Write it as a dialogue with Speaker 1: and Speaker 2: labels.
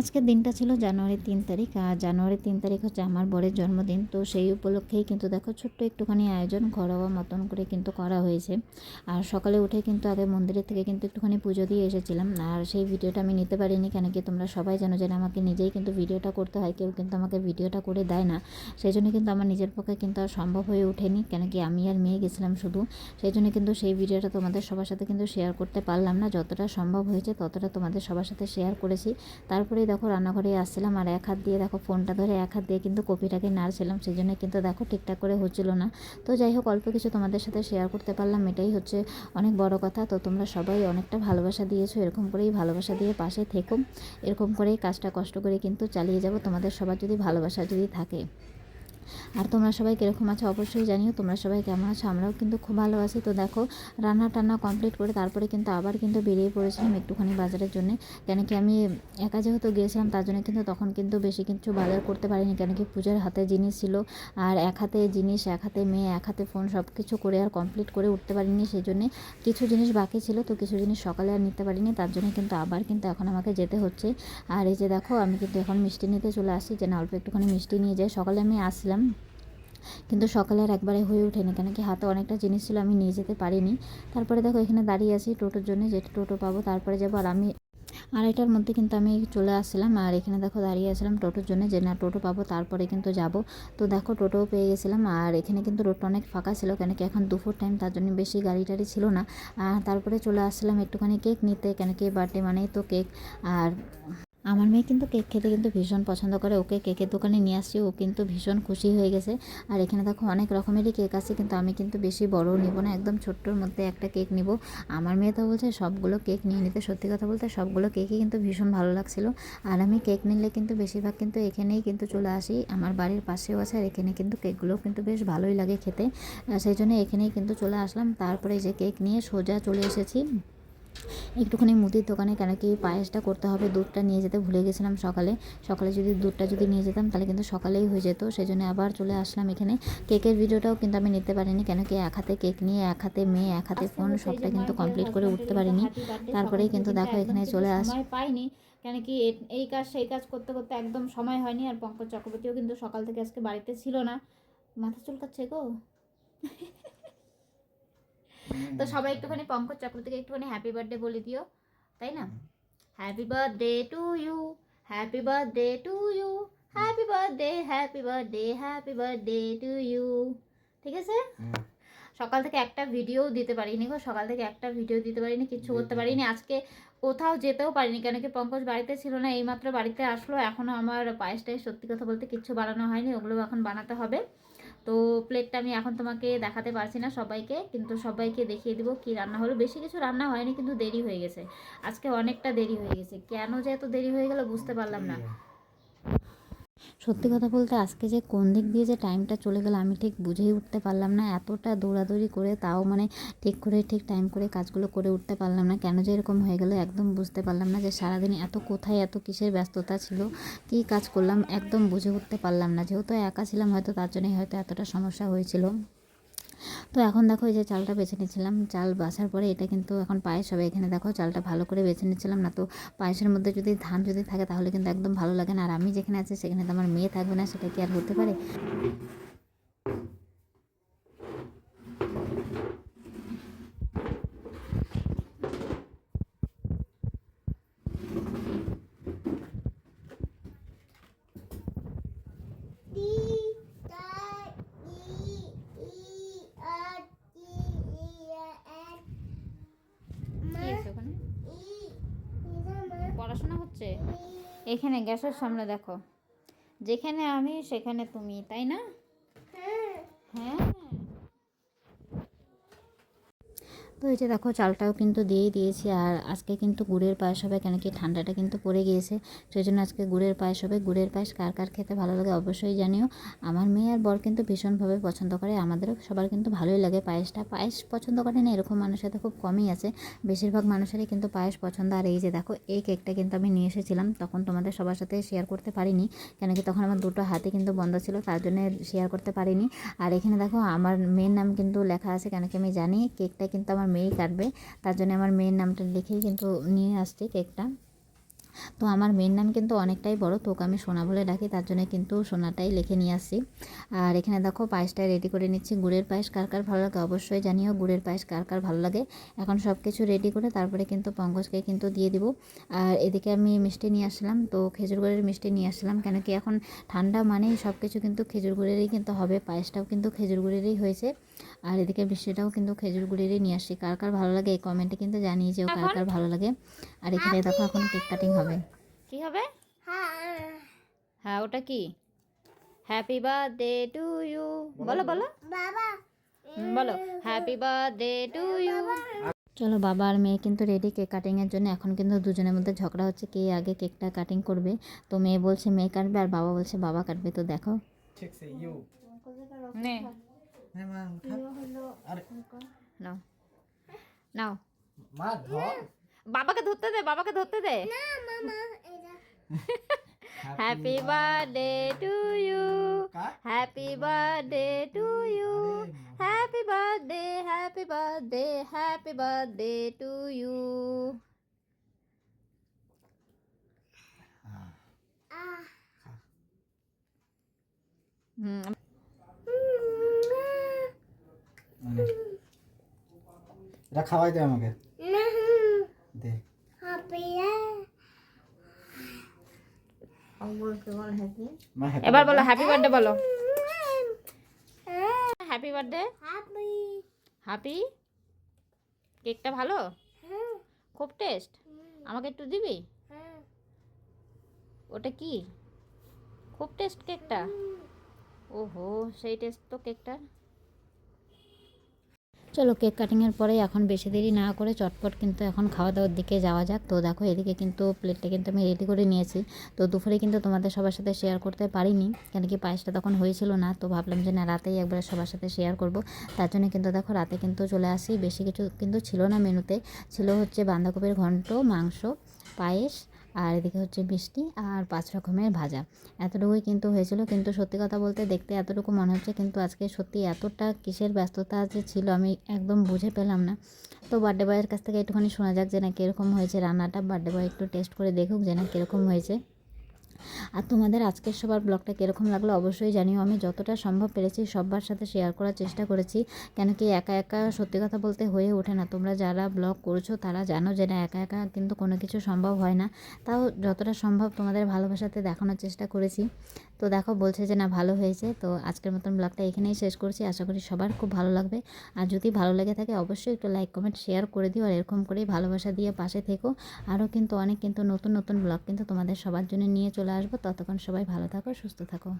Speaker 1: আজকের দিনটা ছিল জানুয়ারি তিন তারিখ, আর জানুয়ারি তিন তারিখ হচ্ছে আমার বরের জন্মদিন। তো সেই উপলক্ষেই কিন্তু দেখো ছোট্ট একটুখানি আয়োজন ঘরোয়া মতন করে কিন্তু করা হয়েছে। আর সকালে উঠে কিন্তু আগে মন্দিরের থেকে কিন্তু একটুখানি পুজো দিয়ে এসেছিলাম। আর সেই ভিডিওটা আমি নিতে পারিনি, কেন কি তোমরা সবাই জানো যে আমাকে নিজেই কিন্তু ভিডিওটা করতে হয়, কেউ কিন্তু আমাকে ভিডিওটা করে দেয় না। সেই জন্য কিন্তু আমার নিজের পক্ষে কিন্তু আর সম্ভব হয়ে ওঠেনি, কেন কি আমি আর মেয়ে গেছিলাম শুধু। সেই জন্য কিন্তু সেই ভিডিওটা তোমাদের সবার সাথে কিন্তু শেয়ার করতে পারলাম না। যতটা সম্ভব হয়েছে ততটা তোমাদের সবার সাথে শেয়ার করেছি। তারপরে দেখো রান্নাঘরে আসছিলাম আর এক হাত দিয়ে দেখো ফোনটা ধরে এক হাত দিয়ে কিন্তু কপিটাকে নাড়ছিলাম সেই জন্য কিন্তু দেখো ঠিকঠাক করে হচ্ছিল না। তো যাই হোক, অল্প কিছু তোমাদের সাথে শেয়ার করতে পারলাম, এটাই হচ্ছে অনেক বড় কথা। তো তোমরা সবাই অনেকটা ভালোবাসা দিয়েছ, এরকম করেই ভালোবাসা দিয়ে পাশে থেকো। এরকম করেই কাজটা কষ্ট করে কিন্তু চালিয়ে যাব। তোমাদের সবার যদি ভালোবাসা যদি থাকে। আর তোমরা সবাই কীরকম আছো অবশ্যই জানিও, তোমরা সবাই কেমন আছো? আমরাও কিন্তু খুব ভালো আছি। তো দেখো, রান্না টান্না কমপ্লিট করে তারপরে কিন্তু আবার কিন্তু বেরিয়ে পড়েছিলাম একটুখানি বাজারের জন্য। কেন কি আমি একা যেহেতু গিয়েছিলাম, তার জন্য কিন্তু তখন কিন্তু বেশি কিছু বাজার করতে পারিনি। কেন কি পূজার হাতে জিনিস ছিল আর এক হাতে জিনিস, এক হাতে মেয়ে, এক হাতে ফোন সব কিছু করে আর কমপ্লিট করে উঠতে পারিনি সেই জন্যে কিছু জিনিস বাকি ছিল, তো কিছু জিনিস সকালে আর নিতে পারিনি, তার জন্য কিন্তু আবার কিন্তু এখন আমাকে যেতে হচ্ছে। আর এই যে দেখো, আমি কিন্তু এখন মিষ্টি নিতে চলে আসি যে না অল্প একটুখানি মিষ্টি নিয়ে যাই। সকালে আমি আসছিলাম। কিন্তু সকালে আর একবারে হয়ে ওঠেনি। কেন কি হাতে অনেকটা জিনিস ছিল, আমি নিয়ে যেতে পারিনি। তারপরে দেখো এখানে দাঁড়িয়ে আছি টোটোর জন্য যেটা টোটো পাবো তারপরে যাব। আর আমি আড়াইটার মধ্যে কিন্তু আমি চলে আসছিলাম। আর এখানে দেখো দাঁড়িয়ে আসলাম টোটোর জন্য, যে না টোটো পাবো তারপরে কিন্তু যাব। তো দেখো টোটোও পেয়ে গেছিলাম। আর এখানে কিন্তু রোডটা অনেক ফাঁকা ছিল, কেন কি এখন দুপুর টাইম তার জন্য বেশি গাড়ি টাড়ি ছিল না। আর তারপরে চলে আসছিলাম একটুখানি কেক নিতে, কেন কি বার্থডে মানেই তো কেক। আর আমার মেয়ে কিন্তু কেক খেতে কিন্তু ভীষণ পছন্দ করে। ওকে কেকের দোকানে নিয়ে আসছি, ও কিন্তু ভীষণ খুশি হয়ে গেছে। আর এখানে দেখো অনেক রকমেরই কেক আছে, কিন্তু আমি কিন্তু বেশি বড় নিব না, একদম ছোট্টর মধ্যে একটা কেক নিব। আমার মেয়ে তো বলছে সবগুলো কেক নিয়ে নিতে, সত্যি কথা বলতে সবগুলো কেকই কিন্তু ভীষণ ভালো লাগছিল। আর আমি কেক নিলে কিন্তু বেশিরভাগ কিন্তু এখানেই কিন্তু চলে আসি। আমার বাড়ির পাশেও আছে, আর এখানে কিন্তু কেকগুলো কিন্তু বেশ ভালোই লাগে খেতে। সেই জন্য এখানেই কিন্তু চলে আসলাম। তারপরে যে কেক নিয়ে সোজা চলে এসেছি। একটুখানি মুদির দোকানে কেন কি পায়েসটা করতে হবে দুধটা নিয়ে যেতে ভুলে গেছিলাম সকালে। সকালে যদি দুধটা যদি নিয়ে যেতাম তাহলে কিন্তু সকালেই হয়ে যেত। সেই জন্য আবার চলে আসলাম এখানে। কেকের ভিডিওটাও কিন্তু আমি নিতে পারিনি কেন কি এক হাতে কেক নিয়ে এক হাতে মেয়ে এক হাতে ফোন সবটা কিন্তু কমপ্লিট করে উঠতে পারিনি। তারপরেই কিন্তু দেখো এখানে চলে আস
Speaker 2: পাইনি কেন কি এই কাজ সেই কাজ করতে করতে একদম সময় হয়নি। আর পঙ্কজ চক্রবর্তীও কিন্তু সকাল থেকে আজকে বাড়িতে ছিল না। মাথা চুলকাচ্ছে গো। তো সবাই একটুখানি পঙ্কজ চক্রবর্তীকে একটুখানি হ্যাপি বার্থডে বলে দিও তাই না? Happy birthday to you happy birthday to you happy birthday happy birthday happy birthday to you ঠিক আছে? সকাল থেকে একটা ভিডিও দিতে পারিনি গো সকাল থেকে একটা ভিডিও দিতে পারিনি কিছু করতে পারিনি। আজকে কোথাও যেতেও পারিনি কেন কি পঙ্কজ বাড়িতে ছিল না এইমাত্র বাড়িতে আসলো এখনও আমার পায়েসটাই সত্যি কথা বলতে কিচ্ছু বানানো হয়নি ওগুলো এখন বানাতে হবে। তো প্লেটটা আমি এখন তোমাকে দেখাতে পারছি না সবাইকে, কিন্তু সবাইকে দেখিয়ে দিব কি রান্না হলো। বেশি কিছু রান্না হয়নি, কিন্তু দেরি হয়ে গেছে। আজকে অনেকটা দেরি হয়ে গেছে। কেন যে এত দেরি হয়ে গেল বুঝতে পারলাম না।
Speaker 1: সত্যি কথা বলতে আজকে যে কোন দিক দিয়ে যে টাইমটা চলে গেল আমি ঠিক বুঝেই উঠতে পারলাম না। এতটা দৌড়াদৌড়ি করে তাও মানে ঠিক করে, ঠিক টাইম করে কাজগুলো করে উঠতে পারলাম না। কেন যে এরকম হয়ে গেলো একদম বুঝতে পারলাম না যে সারাদিন এত কোথায়, এত কিসের ব্যস্ততা ছিল, কি কাজ করলাম একদম বুঝে উঠতে পারলাম না। যেহেতু একা ছিলাম হয়তো তার জন্যই হয়তো এতটা সমস্যা হয়েছিল। তো এখন দেখো এই যে চালটা বেছে নিয়েছিলাম চাল বাসার পরে এটা কিন্তু এখন পায়েস হবে। এখানে দেখো চালটা ভালো করে বেছে নিচ্ছিলাম না তো পায়েসের মধ্যে যদি ধান যদি থাকে তাহলে কিন্তু একদম ভালো লাগে না। আর আমি যেখানে আছি সেখানে তো আমার মেয়ে থাকবে না, সেটা কি আর হতে পারে
Speaker 2: কি আছে ওখানে পড়াশোনা হচ্ছে এখানে গ্যাসের সামনে দেখো। যেখানে আমি সেখানে তুমি তাই না? হ্যাঁ।
Speaker 1: তো এই যে দেখো চালটাও কিন্তু দিয়েই দিয়েছি আর আজকে কিন্তু গুড়ের পায়েস হবে, কেন কি ঠান্ডাটা কিন্তু পড়ে গিয়েছে। সেই জন্য আজকে গুড়ের পায়েস হবে। গুড়ের পায়েস কার কার খেতে ভালো লাগে অবশ্যই জানিও। আমার মেয়ে আর বর কিন্তু ভীষণভাবে পছন্দ করে, আমাদেরও সবার কিন্তু ভালোই লাগে পায়েসটা। পায়েস পছন্দ করে না, এরকম মানুষের তো খুব কমই আছে। বেশিরভাগ মানুষেরই কিন্তু পায়েস পছন্দ। আর এই যে দেখো, এই কেকটা কিন্তু আমি নিয়ে এসেছিলাম, তখন তোমাদের সবার সাথে শেয়ার করতে পারিনি। কেন কি তখন আমার দুটো হাতে কিন্তু বন্ধ ছিল, তার জন্য শেয়ার করতে পারিনি। আর এখানে দেখো, আমার মেয়ের নাম কিন্তু লেখা আছে, কেন কি আমি জানি। কেকটা কিন্তু আমার মেয়েই কাটবে। তার জন্য আমার মেয়ের নামটা লিখেই কিন্তু নিয়ে আসছি কেকটা। তো আমার মেয়ের নাম কিন্তু অনেকটাই বড় তোকে আমি সোনা বলে ডাকি তার জন্য কিন্তু সোনাটাই লিখে নিয়ে আসছি। আর এখানে দেখো পায়েসটা রেডি করে নিচ্ছি। গুড়ের পায়েস কার কার ভালো লাগে অবশ্যই জানিও গুড়ের পায়েস কার কার ভালো লাগে। এখন সব কিছু রেডি করে তারপরে কিন্তু পঙ্কজকে কিন্তু দিয়ে দিব। আর এদিকে আমি মিষ্টি নিয়ে আসলাম তো খেজুর গুড়ের মিষ্টি নিয়ে আসলাম কেন কি এখন ঠান্ডা মানেই সব কিছু কিন্তু খেজুর গুড়েরই কিন্তু হবে পায়েসটাও কিন্তু খেজুর গুড়েরই হয়েছে। আর এদিকে মিষ্টিটাও কিন্তু খেজুর গুড়েরই নিয়ে আসছি কার কার ভালো লাগে এই কমেন্টে কিন্তু জানিয়ে যে কার কার ভালো লাগে। আর এখানে দেখো এখন কেক কাটিং হবে।
Speaker 2: কি হবে? হ্যাঁ। ওটা কি? হ্যাপি বার্থডে টু ইউ বলো। বলো হুম, বলো। হ্যাপি বার্থডে টু ইউ
Speaker 1: চলো বাবা আর মেয়ে কিন্তু রেডি কেক কাটিংয়ের জন্য। এখন কিন্তু দুজনের মধ্যে ঝগড়া হচ্ছে কে আগে কেকটা কাটিং করবে। তো মেয়ে বলছে মেয়ে কাটবে আর বাবা বলছে বাবা কাটবে। তো দেখো।
Speaker 3: ঠিক সে ইউ।
Speaker 2: নে।
Speaker 3: হ্যাঁ মা উঠা। আরে।
Speaker 2: নাও। নাও।
Speaker 3: মা ধর।
Speaker 2: বাবাকে ধরতে দে বাবাকে ধরতে দে। Happy birthday to you? Happy birthday to you happy birthday happy birthday happy birthday to you হুম।
Speaker 3: এটা খাওয়াই দে আমাকে। Happy
Speaker 2: এবার বলো
Speaker 3: birthday।
Speaker 2: হ্যাপি বার্থডে বলো। Happy birthday? হ্যাপি কেকটা ভালো? খুব টেস্ট? আমাকে একটু দিবি? ওটা কি? খুব টেস্ট কেকটা? ওহো সেই টেস্ট তো কেকটার।
Speaker 1: চলো কেক কাটিংয়ের পরে এখন বেশি দেরি না করে চটপট কিন্তু এখন খাওয়া দাওয়ার দিকে যাওয়া যাক। তো দেখো এদিকে কিন্তু প্লেটটা কিন্তু আমি রেডি করে নিয়েছি। তো দুপুরে কিন্তু তোমাদের সবার সাথে শেয়ার করতে পারিনি, কেন কি পায়েসটা তখন হয়েছিল না। তো ভাবলাম যে না, রাতেই একবার সবার সাথে শেয়ার করব। তার জন্য কিন্তু দেখো রাতে কিন্তু চলে আসি। বেশি কিছু কিন্তু ছিল না মেনুতে। ছিল হচ্ছে বাঁধাকপির ঘন্ট, মাংস, পায়েস আর এদিকে হচ্ছে মিষ্টি আর পাঁচ রকমের ভাজা। এতটুকুই কিন্তু হয়েছিল। কিন্তু সত্যি কথা বলতে দেখতে এতটুকু মনে হচ্ছে কিন্তু আজকে সত্যি এতটা কিসের ব্যস্ততা যে ছিল আমি একদম বুঝে পেলাম না। তো বার্থডে বয়ের কাছ থেকে একটুখানি শোনা যাক যে না কীরকম হয়েছে রান্নাটা। বার্থডে বয় একটু টেস্ট করে দেখুক যে না কীরকম হয়েছে। আর তোমাদের আজকের সবার ব্লগটা কীরকম লাগল অবশ্যই জানিও। আমি যতটা সম্ভব পেরেছি সবার সাথে শেয়ার করার চেষ্টা করেছি। কেন কি একা একা সত্যি কথা বলতে হয়ে ওঠে না। তোমরা যারা ব্লগ করেছ তারা জানো যে না একা একা কিন্তু কোনো কিছু সম্ভব হয় না। তাও যতটা সম্ভব তোমাদের ভালোবাসাতে দেখানোর চেষ্টা করেছি। তো দেখো বলছে যে না, ভালো হয়েছে। তো আজকের মতন ব্লগটা এখানেই শেষ করছি। আশা করি সবার খুব ভালো লাগবে। আর যদি ভালো লেগে থাকে, অবশ্যই একটু লাইক কমেন্ট শেয়ার করে দিও। আর এরকম করেই ভালোবাসা দিয়ে পাশে থেকো। আরও কিন্তু অনেক কিন্তু নতুন নতুন ব্লগ কিন্তু তোমাদের সবার জন্য নিয়ে চলে আসব। ততক্ষণ সবাই ভালো থাকো, সুস্থ থাকো।